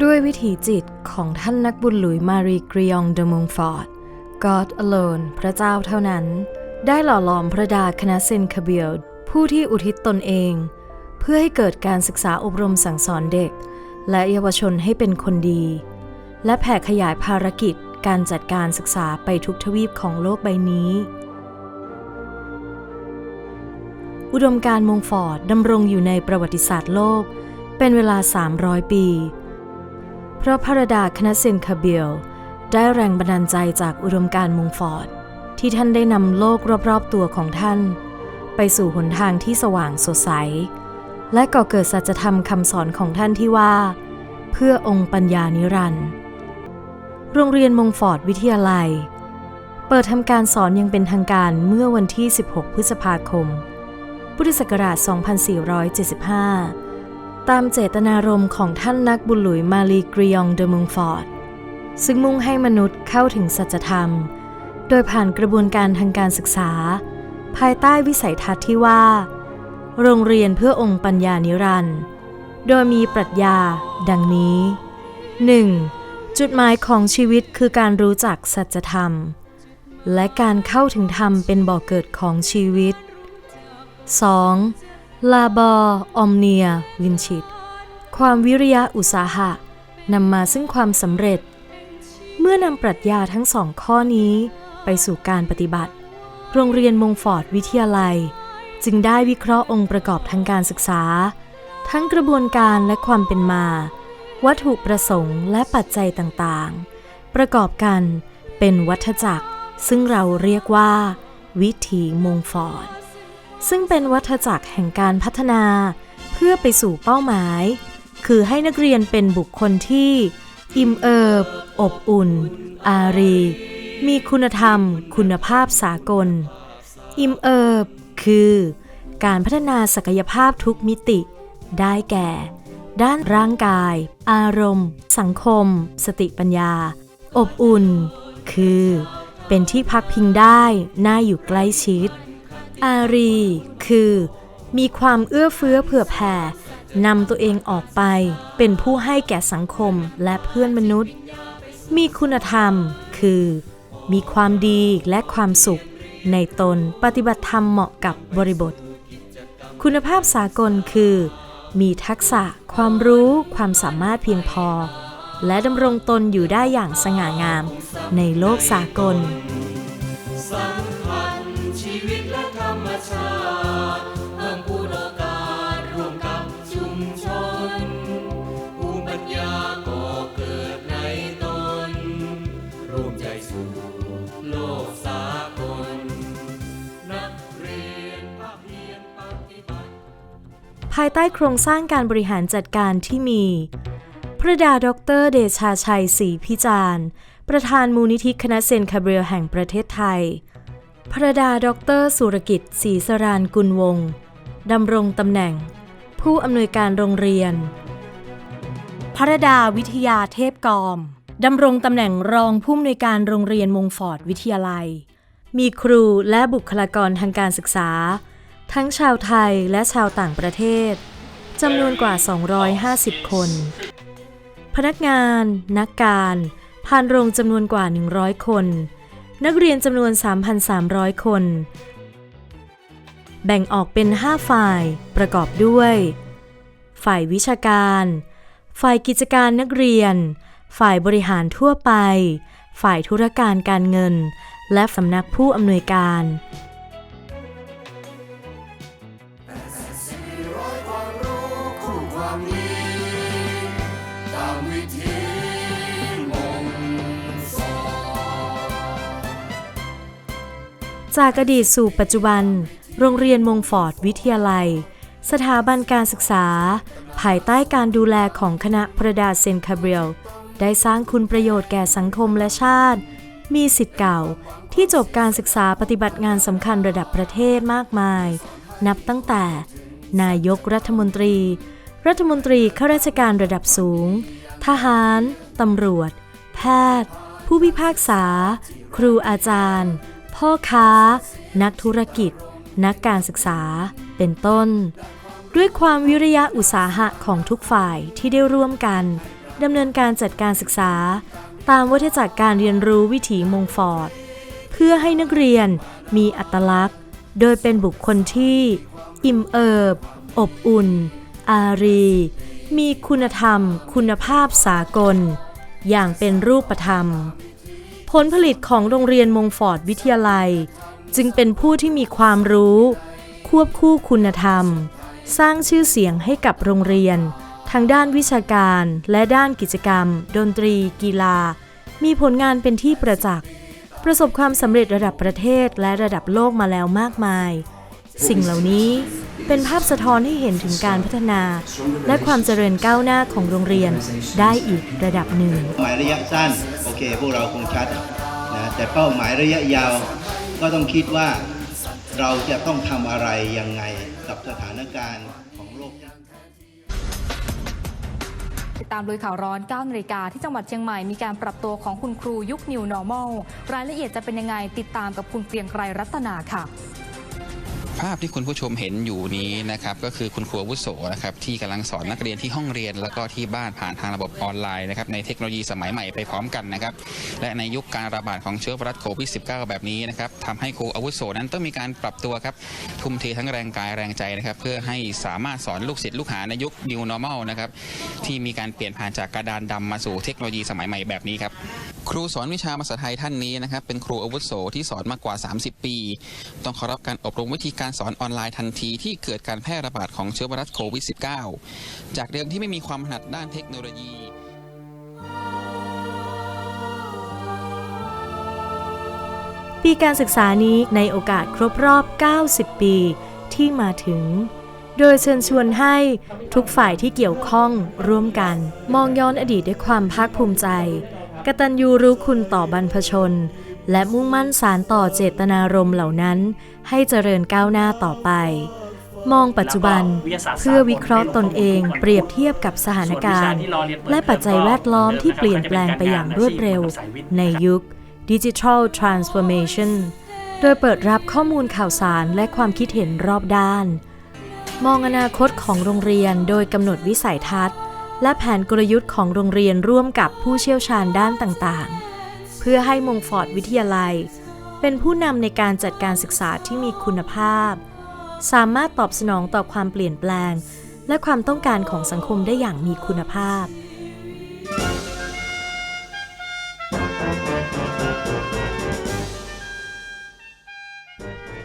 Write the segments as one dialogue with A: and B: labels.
A: ด้วยวิถีจิตของท่านนักบุญหลุยมารีกริองเดมงฟอร์ด God alone พระเจ้าเท่านั้น ได้หล่อหลอมพระดาคณะเซนคาเบียลผู้ที่อุทิศตนเอง เพื่อให้เกิดการศึกษาอบรมสั่งสอนเด็ก และเยาวชนให้เป็นคนดี และแผ่ขยายภารกิจการจัดการศึกษาไปทุกทวีปของโลกใบนี้ อุดมการมงฟอร์ดดำรงอยู่ในประวัติศาสตร์โลก เป็นเวลา 300 ปี พราะพระดาคณะเซนคาเบียลได้แรงบันดาลใจจากอุดมการมงฟอร์ด ที่ท่านได้นำโลกรอบๆตัวของท่าน ไปสู่หนทางที่สว่างสดใส และก่อเกิดสัจธรรมคำสอนของท่านที่ว่า เพื่อองค์ปัญญานิรันดร์โรงเรียนมงฟอร์ดวิทยาลัย เปิดทำการสอนยังเป็นทางการเมื่อวันที่ 16 พฤษภาคม พุทธศักราช 2475 ตามเจตนารมณ์ของท่านนักบุญหลุยมาลีกริยองเดมงฟอร์ด ซึ่งมุ่งให้มนุษย์เข้าถึงสัจธรรม โดยผ่านกระบวนการทางการศึกษา ภายใต้วิสัยทัศน์ที่ว่า โรงเรียนเพื่อองค์ปัญญานิรันด์โดยมีปรัชญา ดังนี้ 1. จุดหมายของชีวิตคือการรู้จักสัจธรรม และการเข้าถึงธรรมเป็นบ่อกเกิดของชีวิต 2. ลาบออมเนีย วินชิต ความวิริยะอุตสาหะนำมาซึ่งความสำเร็จ เมื่อนำปรัชญาทั้งสองข้อนี้ไปสู่การปฏิบัติ โรงเรียนมงฟอร์ดวิทยาลัย จึงได้วิเคราะห์องค์ประกอบทางการศึกษา ทั้งกระบวนการและความเป็นมา วัตถุประสงค์และปัจจัยต่างๆ ประกอบกันเป็นวัฏจักร ซึ่งเราเรียกว่า วิถีมงฟอร์ด ซึ่งเป็นวัฏจักรแห่งการพัฒนา เพื่อไปสู่เป้าหมาย คือให้นักเรียนเป็นบุคคลที่ อิ่มเอิบ อบอุ่น อารี มีคุณธรรม คุณภาพสากล อิ่มเอิบ คือ การพัฒนาศักยภาพทุกมิติ ได้แก่ ด้านร่างกาย อารมณ์ สังคม สติปัญญา อบอุ่น คือ เป็นที่พักพิงได้ น่าอยู่ใกล้ชิด อารี คือ มีความเอื้อเฟื้อเผื่อแผ่นำตัวเองออกไปเป็นผู้ให้แก่สังคมและเพื่อนมนุษย์ มีคุณธรรม คือ มีความดีและความสุข ในตนปฏิบัติธรรมเหมาะกับบริบท คุณภาพสากลคือ มีทักษะ ความรู้ ความสามารถเพียงพอ และดำรงตนอยู่ได้อย่างสง่างาม ในโลกสากล
B: ชาติเพิ่มพูนโอกาสร่วมกับชุมชน ภูมิปัญญาก่อเกิดในตน ร่วมใจสู่โลกสากล นักเรียนภาคเพียรปฏิบัติ
A: ภายใต้โครงสร้างการบริหารจัดการที่มี พระดาดอกเตอรเดชาชัยศรีพิจารณ์ ประธานมูลนิธิคณะเซนคาเบรียลแห่งประเทศไทย พระดาดอกเตอรสุรกิจศรีสรานกุลวงศ์ดำรงตำแหน่ง ผู้อำนวยการโรงเรียน พระดาวิทยาเทพกอมดำรงตำแหน่งรองผู้อำนวยการโรงเรียนมงฟอร์ดวิทยาลัย มีครูและบุคลากรทางการศึกษา ทั้งชาวไทยและชาวต่างประเทศจำนวนกว่า 250 คน พนักงาน นักการพานโรงจำนวนกว่า 100 คน นักเรียนจำนวน 3,300 คน แบ่งออกเป็น 5 ฝ่ายประกอบด้วย ฝ่ายวิชาการ ฝ่ายกิจการนักเรียน ฝ่ายบริหารทั่วไป ฝ่ายธุรการการเงิน และสำนักผู้อำนวยการ จากอดีตสู่ปัจจุบัน โรงเรียนมงฟอร์ดวิทยาลัย สถาบันการศึกษา ภายใต้การดูแลของคณะพระดาเซนคาเบรียลได้สร้างคุณประโยชน์แก่สังคมและชาติ มีสิทธิ์เก่าที่จบการศึกษาปฏิบัติงานสำคัญระดับประเทศมากมาย นับตั้งแต่ นายกรัฐมนตรี รัฐมนตรีข้าราชการระดับสูง ทหาร ตำรวจ แพทย์ ผู้พิพากษา ครูอาจารย์ พ่อค้า นักธุรกิจ นักการศึกษา เป็นต้น ด้วยความวิริยะอุตสาหะของทุกฝ่ายที่ได้ร่วมกันดำเนินการจัดการศึกษา ตามวัฏจักรการเรียนรู้วิถีมงฟอร์ด เพื่อให้นักเรียนมีอัตลักษณ์ โดยเป็นบุคคลที่ อิ่มเอิบ อบอุ่น อารี มีคุณธรรม คุณภาพสากล อย่างเป็นรูปธรรม ผลผลิตของโรงเรียนมงฟอร์ดวิทยาลัย จึงเป็นผู้ที่มีความรู้ ควบคู่คุณธรรม สร้างชื่อเสียงให้กับโรงเรียน ทางด้านวิชาการและด้านกิจกรรม ดนตรี กีฬา มีผลงานเป็นที่ประจักษ์ ประสบความสำเร็จระดับประเทศและระดับโลกมาแล้วมากมาย สิ่งเหล่านี้เป็นภาพสะท้อนให้เห็นถึงการพัฒนา และความเจริญก้าวหน้าของโรงเรียนได้อีกระดับหนึ่ง
C: หมายระยะสั้นโอเคพวกเราคงชัดนะแต่เป้าหมายระยะยาวก็ต้องคิดว่าเราจะต้องทำอะไรยังไงกับสถานการณ์ของโลก
D: ติดตามลุยข่าวร้อน9นาฬิกาที่จังหวัดเชียงใหม่มีการปรับตัวของคุณครูยุค New Normal รายละเอียดจะเป็นยังไงติดตามกับคุณเกรียงไกรรัตนาค่ะ
E: ภาพที่คุณผู้ชมเห็นอยู่นี้นะครับก็คือคุณครูอาวุโสนะครับที่กำลังสอนนักเรียนที่ห้องเรียน แล้วก็ที่บ้านผ่านทางระบบออนไลน์นะครับในเทคโนโลยีสมัยใหม่ไปพร้อมกันนะครับและในยุคการระบาดของเชื้อไวรัสโควิด -19 แบบนี้นะครับทำให้ครูอาวุโสนั้นต้องมีการปรับตัวครับทุ่มเททั้งแรงกายแรงใจนะครับเพื่อให้สามารถสอนลูกศิษย์ลูกหาในยุค New Normal นะครับที่มีการเปลี่ยนผ่านจากกระดานดำมาสู่เทคโนโลยีสมัยใหม่แบบนี้ครับครูสอนวิชาภาษาไทยท่านนี้นะครับเป็นครูอาวุโสที่สอนมากกว่า 30 ปี ต้องข้ารับการอบรมวิธีการการสอนออนไลน์ทันทีที่เกิดการแพร่ระบาดของเชื้อไวรัสโควิด -19 จากเดิมที่ไม่มีความถนัดด้านเทคโนโลยี
A: ปีการศึกษานี้ในโอกาสครบรอบ 90 ปีที่มาถึง โดยเชิญชวนให้ทุกฝ่ายที่เกี่ยวข้องร่วมกัน มองย้อนอดีตด้วยความภาคภูมิใจ กตัญญูรู้คุณต่อบรรพชน และมุ่งมั่นสารต่อเจตนารมณ์เหล่านั้น ให้เจริญก้าวหน้าต่อไป มองปัจจุบันเพื่อวิเคราะห์ตนเองเปรียบเทียบกับสถานการณ์ และปัจจัยแวดล้อมที่เปลี่ยนแปลงไปอย่างรวดเร็ว ในยุค Digital Transformation โดยเปิดรับข้อมูลข่าวสารและความคิดเห็นรอบด้าน มองอนาคตของโรงเรียนโดยกำหนดวิสัยทัศน์ และแผนกลยุทธ์ของโรงเรียนร่วมกับผู้เชี่ยวชาญด้านต่างๆ เพื่อให้มงฟอร์ดวิทยาลัย เป็นผู้นำในการจัดการศึกษาที่มีคุณภาพ สามารถตอบสนองต่อความเปลี่ยนแปลง และความต้องการของสังคมได้อย่างมีคุณภาพ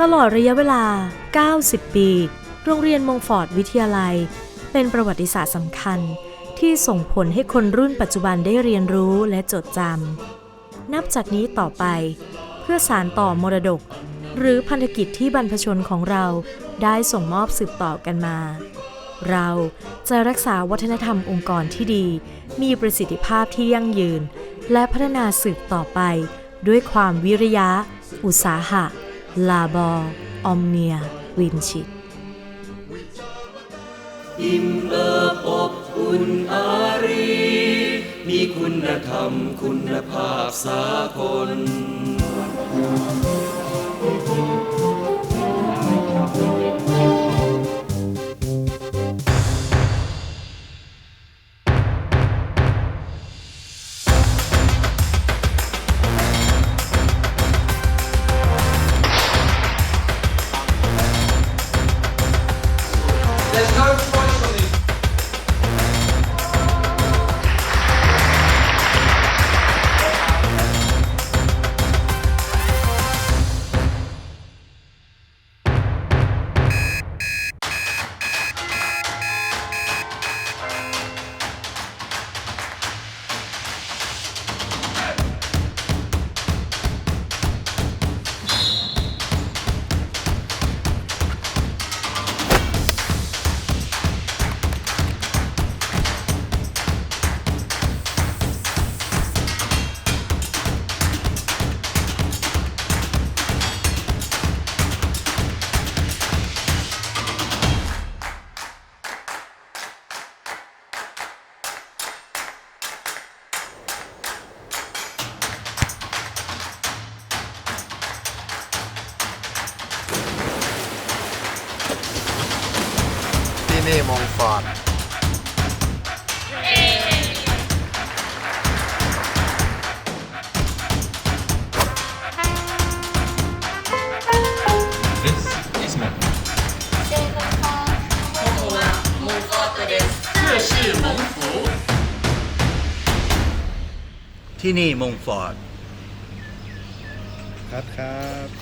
A: ตลอดระยะเวลา 90 ปี โรงเรียนมงฟอร์ดวิทยาลัย เป็นประวัติศาสตร์สำคัญที่ส่งผลให้คนรุ่นปัจจุบันได้เรียนรู้และจดจำ นับจากนี้ต่อไป เพื่อสารต่อมรดก หรือพันธกิจที่บรรพชนของเราได้ส่งมอบสืบต่อกันมา เราจะรักษาวัฒนธรรมองค์กรที่ดี มีประสิทธิภาพที่ยั่งยืน และพัฒนาสืบต่อไป ด้วยความวิริยะ อุตสาหะ ลาบอออมเนีย วินชิต
B: อิ่มเอิบอบอุ่นอารี คุณธรรมคุณภาพสากล
F: นี่มงฟอร์ด
C: ที่นี่มงฟอร์ด
G: ครับครับ